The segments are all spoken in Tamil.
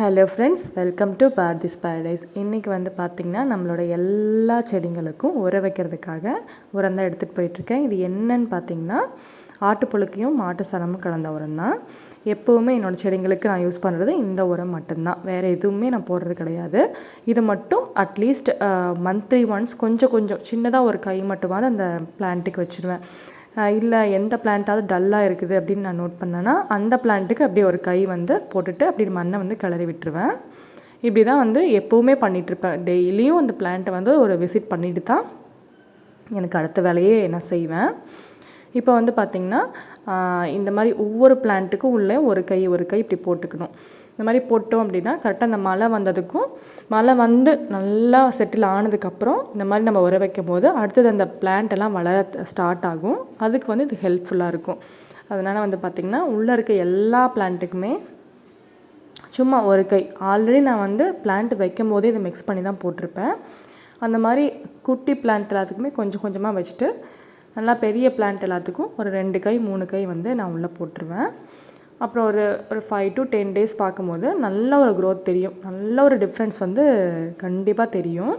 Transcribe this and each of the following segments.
Hello friends welcome to Parthi's Paradise இன்றைக்கி வந்து பார்த்திங்கன்னா நம்மளோட எல்லா செடிங்களுக்கும் உர வைக்கிறதுக்காக உரம் தான் எடுத்துகிட்டு போயிட்டுருக்கேன். இது என்னன்னு பார்த்தீங்கன்னா ஆட்டுப்புழுக்கையும் மாட்டு சரமும் கலந்த உரம் தான் எப்போவுமே என்னோடய செடிங்களுக்கு நான் யூஸ் பண்ணுறது இந்த உரம் மட்டும்தான். வேறு எதுவுமே நான் போடுறது கிடையாது. இது மட்டும் அட்லீஸ்ட் மந்த்லி ஒன்ஸ் கொஞ்சம் கொஞ்சம் சின்னதாக ஒரு கை மட்டுமாவது அந்த பிளான்ட்டுக்கு வச்சுருவேன். இல்லை எந்த பிளான்ட்டாவது டல்லாக இருக்குது அப்படின்னு நான் நோட் பண்ணேன்னா அந்த பிளான்ட்டுக்கு அப்படியே ஒரு கை வந்து போட்டுட்டு அப்படி மண்ணை வந்து கிளறி விட்டுருவேன். இப்படி தான் வந்து எப்போவுமே பண்ணிகிட்ருப்பேன் டெய்லியும் அந்த பிளான்ட்டை வந்து ஒரு விசிட் பண்ணிட்டு தான் எனக்கு அடுத்த வேலையே நான் செய்வேன். இப்போ வந்து பார்த்திங்கன்னா இந்த மாதிரி ஒவ்வொரு பிளான்ட்டுக்கும் உள்ளே ஒரு கை ஒரு கை இப்படி போட்டுக்கணும். இந்த மாதிரி போட்டோம் அப்படின்னா கரெக்டாக அந்த மழை வந்ததுக்கும் மழை வந்து நல்லா செட்டில் ஆனதுக்கப்புறம் இந்த மாதிரி நம்ம உர வைக்கும் போது அடுத்தது அந்த பிளான்ட் எல்லாம் வளர ஸ்டார்ட் ஆகும். அதுக்கு வந்து இது ஹெல்ப்ஃபுல்லாக இருக்கும். அதனால் வந்து பார்த்திங்கன்னா உள்ளே இருக்க எல்லா பிளான்ட்டுக்குமே சும்மா ஒரு கை. ஆல்ரெடி நான் வந்து பிளான்ட் வைக்கும் போதே இதை மிக்ஸ் பண்ணி தான் போட்டிருப்பேன். அந்த மாதிரி குட்டி பிளான்ட் எல்லாத்துக்குமே கொஞ்சம் கொஞ்சமாக வச்சுட்டு நல்லா பெரிய பிளான்ட் எல்லாத்துக்கும் ஒரு ரெண்டு கை மூணு கை வந்து நான் உள்ளே போட்டுருவேன். அப்புறம் ஒரு ஒரு ஃபைவ் டு டென் டேஸ் பார்க்கும்போது நல்ல ஒரு க்ரோத் தெரியும். நல்ல ஒரு டிஃப்ரென்ஸ் வந்து கண்டிப்பாக தெரியும்.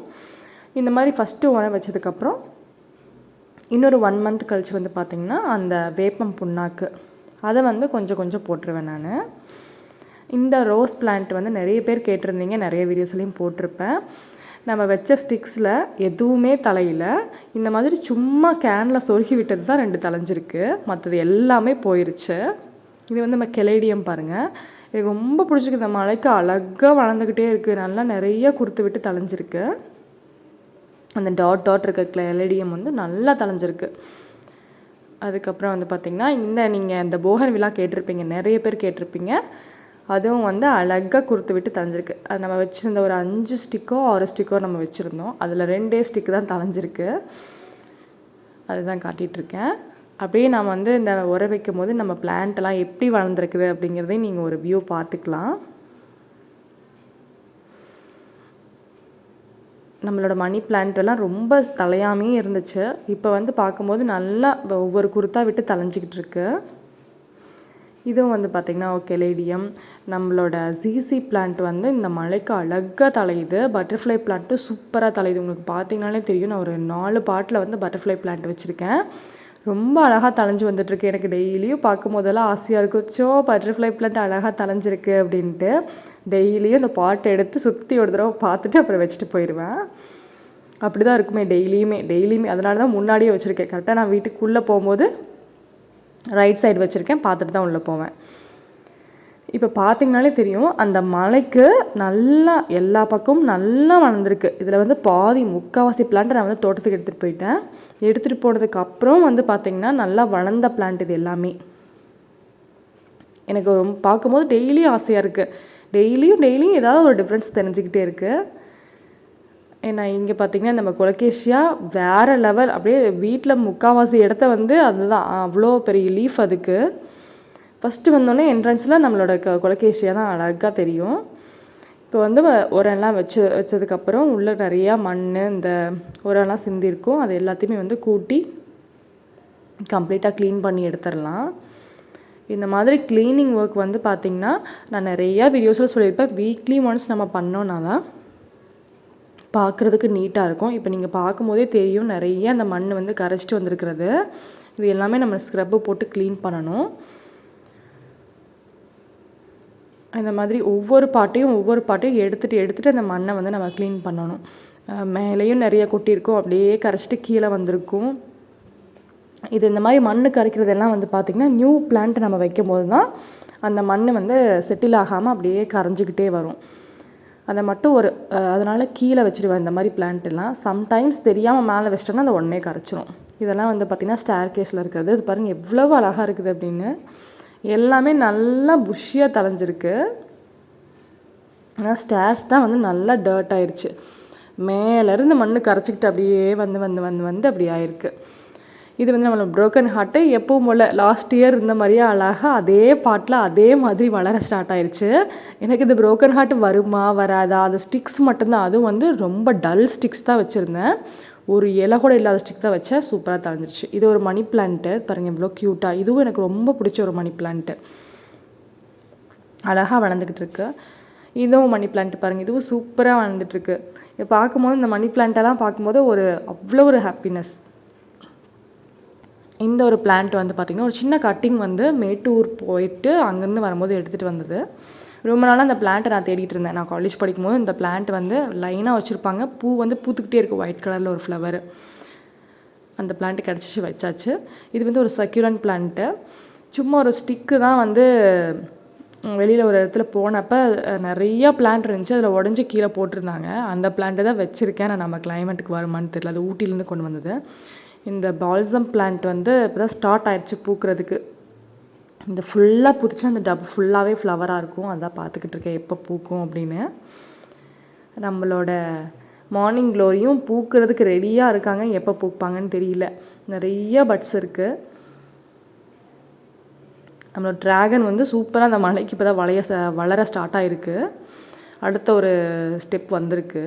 இந்த மாதிரி ஃபஸ்ட்டு உரம் வச்சதுக்கப்புறம் இன்னொரு ஒன் மந்த் கழித்து வந்து பார்த்திங்கன்னா அந்த வேப்பம் புண்ணாக்கு. அதை வந்து கொஞ்சம் கொஞ்சம் போட்டுருவேன் நான். இந்த ரோஸ் பிளான்ட் வந்து நிறைய பேர் கேட்டிருந்தீங்க நிறைய வீடியோஸ்லேயும் போட்டிருப்பேன். நம்ம வச்ச ஸ்டிக்ஸில் எதுவுமே தலையில். இந்த மாதிரி சும்மா கேனில் சொருகி விட்டது தான் ரெண்டு தலைஞ்சிருக்கு. மற்றது எல்லாமே போயிருச்சு. இது வந்து நம்ம கெலேடியம் பாருங்கள் எனக்கு ரொம்ப பிடிச்சிருக்கு. இந்த மலைக்கு அழகாக வளர்ந்துக்கிட்டே இருக்குது நல்லா நிறைய குறுத்து விட்டு தலைஞ்சிருக்கு அந்த டாட் டாட் இருக்க கெலேடியம் வந்து நல்லா தலைஞ்சிருக்கு அதுக்கப்புறம் வந்து பார்த்திங்கன்னா இந்த நீங்கள் இந்த போகன் விழா கேட்டிருப்பீங்க. நிறைய பேர் கேட்டிருப்பீங்க. அதுவும் வந்து அழகாக குறுத்து விட்டு தலைஞ்சிருக்கு அது நம்ம வச்சுருந்த ஒரு அஞ்சு ஸ்டிக்கோ ஆறு ஸ்டிக்கோ நம்ம வச்சுருந்தோம். அதில் ரெண்டே ஸ்டிக்கு தான் தலைஞ்சிருக்கு அதுதான் காட்டிகிட்ருக்கேன் அப்படியே நாம் வந்து இந்த உர வைக்கும் போது நம்ம பிளான்ட்டெல்லாம் எப்படி வளர்ந்துருக்குது அப்படிங்கிறதையும் நீங்கள் ஒரு வியூ பார்த்துக்கலாம். நம்மளோட மணி பிளான்ட்டெல்லாம் ரொம்ப தலையாமே இருந்துச்சு. இப்போ வந்து பார்க்கும்போது நல்லா ஒவ்வொரு குருத்தாக விட்டு தலைஞ்சிக்கிட்டு இருக்கு. இதுவும் வந்து பார்த்திங்கன்னா கெலேடியம் நம்மளோட ஜிசி பிளான்ட் வந்து இந்த மழைக்கு அழகாக தலையுது பட்டர்ஃப்ளை பிளான்ட்டு சூப்பராக தலையுது உங்களுக்கு பார்த்தீங்கனாலே தெரியும். நான் ஒரு நாலு பாட்டில் வந்து பட்டர்ஃப்ளை பிளான்ட் வச்சுருக்கேன். ரொம்ப அழகாக தலைஞ்சு வந்துட்டுருக்கு. எனக்கு டெய்லியும் பார்க்கும் போதெல்லாம் ஆசையாக இருக்கும். சோ பட்டர்ஃப்ளை பிளான்ட் அழகாக தலைஞ்சிருக்கு அப்படின்ட்டு. டெய்லியும் இந்த பாட்டை எடுத்து சுற்றி ஒரு தடவை பார்த்துட்டு அப்புறம் வச்சுட்டு போயிடுவேன். அப்படி தான் இருக்குமே டெய்லியுமே. டெய்லியுமே. அதனால தான் முன்னாடியே வச்சுருக்கேன். கரெக்டாக நான் வீட்டுக்குள்ளே போகும்போது ரைட் சைடு வச்சுருக்கேன். பார்த்துட்டு தான் உள்ளே போவேன். இப்போ பார்த்திங்கனாலே தெரியும் அந்த மலைக்கு நல்லா எல்லா பக்கமும் நல்லா வளர்ந்துருக்கு. இதில் வந்து பாதி முக்கால்வாசி பிளான்ட்டை நான் வந்து தோட்டத்துக்கு எடுத்துகிட்டு போயிட்டேன். எடுத்துகிட்டு போனதுக்கு அப்புறம் வந்து பார்த்திங்கன்னா நல்லா வளர்ந்த பிளான்ட் இது எல்லாமே. எனக்கு ரொம்ப பார்க்கும்போது டெய்லியும் ஆசையாக இருக்குது டெய்லியும் டெய்லியும் ஏதாவது ஒரு டிஃப்ரென்ஸ் தெரிஞ்சுக்கிட்டே இருக்குது ஏன்னா இங்கே பார்த்திங்கன்னா நம்ம கொலகேஷியா வேறு லெவல் அப்படியே வீட்டில் முக்கால்வாசி இடத்த வந்து அதுதான். அவ்வளோ பெரிய லீஃப் அதுக்கு. ஃபஸ்ட்டு வந்தோடனே என்ட்ரன்ஸில் நம்மளோட க கொலகேஷியா தான் அழகாக தெரியும். இப்போ வந்து உரம்லாம் வச்சு வச்சதுக்கப்புறம் உள்ளே நிறையா மண் இந்த உரம்லாம் சிந்திருக்கும். அது எல்லாத்தையுமே வந்து கூட்டி கம்ப்ளீட்டாக க்ளீன் பண்ணி எடுத்துடலாம் இந்த மாதிரி க்ளீனிங் ஒர்க் வந்து பார்த்திங்கன்னா நான் நிறையா வீடியோஸில் சொல்லியிருப்பேன் வீக்லி ஒன்ஸ் நம்ம பண்ணோன்னா தான் பார்க்குறதுக்கு நீட்டாக இருக்கும். இப்போ நீங்கள் பார்க்கும்போதே தெரியும் நிறைய அந்த மண் வந்து கரைச்சிட்டு வந்திருக்கிறது. இது எல்லாமே நம்ம ஸ்க்ரப்பு போட்டு க்ளீன் பண்ணணும். அந்த மாதிரி ஒவ்வொரு பாட்டையும் ஒவ்வொரு பாட்டையும் எடுத்துகிட்டு எடுத்துகிட்டு அந்த மண்ணை வந்து நம்ம க்ளீன் பண்ணணும். மேலேயும் நிறைய கொட்டியிருக்கும் அப்படியே கரைச்சிட்டு கீழே வந்திருக்கும். இது இந்த மாதிரி மண் கரைக்கிறதெல்லாம் வந்து பார்த்திங்கன்னா நியூ பிளான்ட் நம்ம வைக்கும் போது தான் அந்த மண் வந்து செட்டில் ஆகாமல் அப்படியே கரைஞ்சிக்கிட்டே வரும். அதை மட்டும் ஒரு அதனால் கீழே வச்சுருவேன் இந்த மாதிரி பிளான்ட் எல்லாம் சம்டைம்ஸ் தெரியாமல் மேலே வச்சிட்டோன்னா அதை உடனே கரைச்சிரும். இதெல்லாம் வந்து பார்த்திங்கன்னா ஸ்டேர் கேஸில் இருக்கிறது. இது பாருங்கள் எவ்வளோ அழகாக இருக்குது அப்படின்னு. எல்லாமே நல்லா புஷ்ஷியாக தலைஞ்சிருக்கு ஆனால் ஸ்டேர்ஸ் தான் வந்து நல்லா டர்ட் ஆயிடுச்சு மேலேருந்து மண் கரைச்சிக்கிட்டு அப்படியே வந்து வந்து வந்து வந்து அப்படி ஆயிருக்கு. இது வந்து நம்மளோட ப்ரோக்கன் ஹார்ட்டு எப்பவும் போல் லாஸ்ட் இயர் இருந்த மாதிரியே அழகாக அதே பாட்டில் அதே மாதிரி வளர ஸ்டார்ட் ஆயிடுச்சு எனக்கு இந்த ப்ரோக்கன் ஹார்ட் வருமா வராதா? அந்த ஸ்டிக்ஸ் மட்டும்தான். அதுவும் வந்து ரொம்ப டல் ஸ்டிக்ஸ் தான் வச்சுருந்தேன். ஒரு இலை கூட இல்லாத ஸ்டிக் தான் வச்சேன் சூப்பராக தளர்ந்துருச்சு இது ஒரு மணி பிளான்ட்டு பாருங்கள் இவ்வளோ க்யூட்டாக இதுவும் எனக்கு ரொம்ப பிடிச்ச ஒரு மணி பிளான்ட்டு அழகாக வளர்ந்துக்கிட்டு இருக்கு. இதுவும் மணி பிளான்ட் பாருங்கள் இதுவும் சூப்பராக வளர்ந்துட்டுருக்கு இதை பார்க்கும்போது இந்த மணி பிளான்ட்டெல்லாம் பார்க்கும்போது ஒரு அவ்வளோ ஒரு ஹாப்பினஸ் இந்த ஒரு பிளான்ட் வந்து பார்த்திங்கன்னா ஒரு சின்ன கட்டிங் வந்து மேட்டூர் போயிட்டு அங்கேருந்து வரும்போது எடுத்துகிட்டு வந்தது. ரொம்ப நாளாக அந்த பிளான்ட்டை நான் தேடிட்டு இருந்தேன். நான் காலேஜ் படிக்கும்போது இந்த பிளான்ட் வந்து லைனாக வச்சுருப்பாங்க. பூ வந்து பூத்துக்கிட்டே இருக்கும் ஒயிட் கலரில் ஒரு ஃப்ளவர் அந்த பிளான்ட் கிடச்சிச்சு வச்சாச்சு. இது வந்து ஒரு சக்யூலன் பிளான்ட்டு சும்மா ஒரு ஸ்டிக்கு தான் வந்து வெளியில் ஒரு இடத்துல போனப்போ நிறையா பிளான்ட் இருந்துச்சு. அதில் உடஞ்சி கீழே போட்டிருந்தாங்க. அந்த பிளான்ட்டை தான் வச்சுருக்கேன். நான் நம்ம கிளைமேட்டுக்கு வருமானு தெரியல. அது ஊட்டிலேருந்து கொண்டு வந்தது. இந்த பால்சம் பிளான்ட் வந்து இப்போ தான் ஸ்டார்ட் ஆயிடுச்சு பூக்கிறதுக்கு. இந்த ஃபுல்லாக பூத்துச்சு அந்த டப் ஃபுல்லாகவே ஃப்ளவராக இருக்கும். அதான் பார்த்துக்கிட்டு இருக்கேன். எப்போ பூக்கும் அப்படின்னு. நம்மளோட மார்னிங் க்ளோரியும் பூக்கிறதுக்கு ரெடியாக இருக்காங்க. எப்போ பூப்பாங்கன்னு தெரியல. நிறைய பட்ஸ் இருக்குது நம்மளோட ட்ராகன் வந்து சூப்பராக அந்த மலைக்கு இப்போ தான் வளைய ச வளர ஸ்டார்ட் ஆகிருக்கு அடுத்த ஒரு ஸ்டெப் வந்திருக்கு.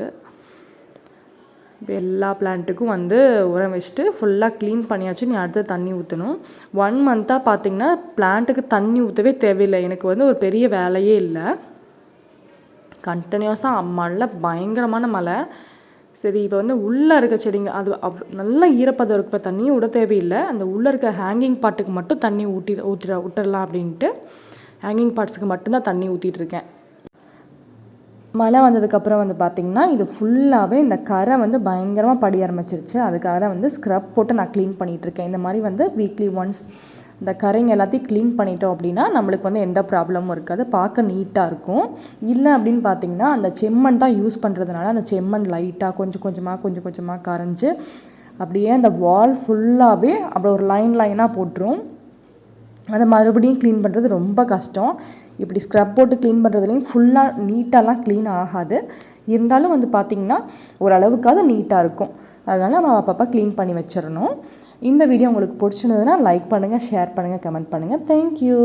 எல்லா பிளான்ட்டுக்கும் வந்து உரம் வச்சுட்டு ஃபுல்லாக க்ளீன் பண்ணியாச்சு. நீ அடுத்து தண்ணி ஊற்றணும் ஒன் மந்த்தாக பார்த்தீங்கன்னா பிளான்ட்டுக்கு தண்ணி ஊற்றவே தேவையில்லை. எனக்கு வந்து ஒரு பெரிய வேலையே இல்லை. கண்டினியூஸாக மழை பயங்கரமான மழை. சரி இப்போ வந்து உள்ளே இருக்க செடிங்க அது அவ் நல்ல ஈரப்பதம் இருக்க. தண்ணியும் விட தேவையில்லை. அந்த உள்ளே இருக்க ஹேங்கிங் பாட்டுக்கு மட்டும் தண்ணி ஊட்டி ஊற்றிட விட்டுடலாம் அப்படின்ட்டு ஹேங்கிங் பார்ட்ஸுக்கு மட்டும்தான் தண்ணி ஊற்றிட்டுருக்கேன் மழை வந்ததுக்கப்புறம் வந்து பார்த்திங்கன்னா இது ஃபுல்லாகவே இந்த கரை வந்து பயங்கரமாக படி ஆரம்பிச்சிருச்சு. அதுக்காக வந்து ஸ்க்ரப் போட்டு நான் க்ளீன் பண்ணிகிட்ருக்கேன் இந்த மாதிரி வந்து வீக்லி ஒன்ஸ் இந்த கரைங்க எல்லாத்தையும் க்ளீன் பண்ணிட்டோம் அப்படின்னா நம்மளுக்கு வந்து எந்த ப்ராப்ளமும் இருக்காது. பார்க்க நீட்டாக இருக்கும். இல்லை அப்படின்னு பார்த்தீங்கன்னா அந்த செம்மண் தான் யூஸ் பண்ணுறதுனால அந்த செம்மண் லைட்டாக கொஞ்சம் கொஞ்சமாக கொஞ்சம் கொஞ்சமாக கரைஞ்சி அப்படியே அந்த வால் ஃபுல்லாகவே அப்படி ஒரு லைன் லைனாக போட்டுரும். அதை மறுபடியும் க்ளீன் பண்ணுறது ரொம்ப கஷ்டம். இப்படி ஸ்க்ரப் போட்டு க்ளீன் பண்ணுறதுலையும் ஃபுல்லாக நீட்டாலாம் க்ளீன் ஆகாது. இருந்தாலும் வந்து பார்த்திங்கன்னா ஓரளவுக்காவது நீட்டாக இருக்கும். அதனால் நம்ம அப்பப்போ க்ளீன் பண்ணி வச்சிடணும் இந்த வீடியோ உங்களுக்கு பிடிச்சிருந்ததுன்னா லைக் பண்ணுங்கள் ஷேர் பண்ணுங்கள் கமெண்ட் பண்ணுங்கள் தேங்க்யூ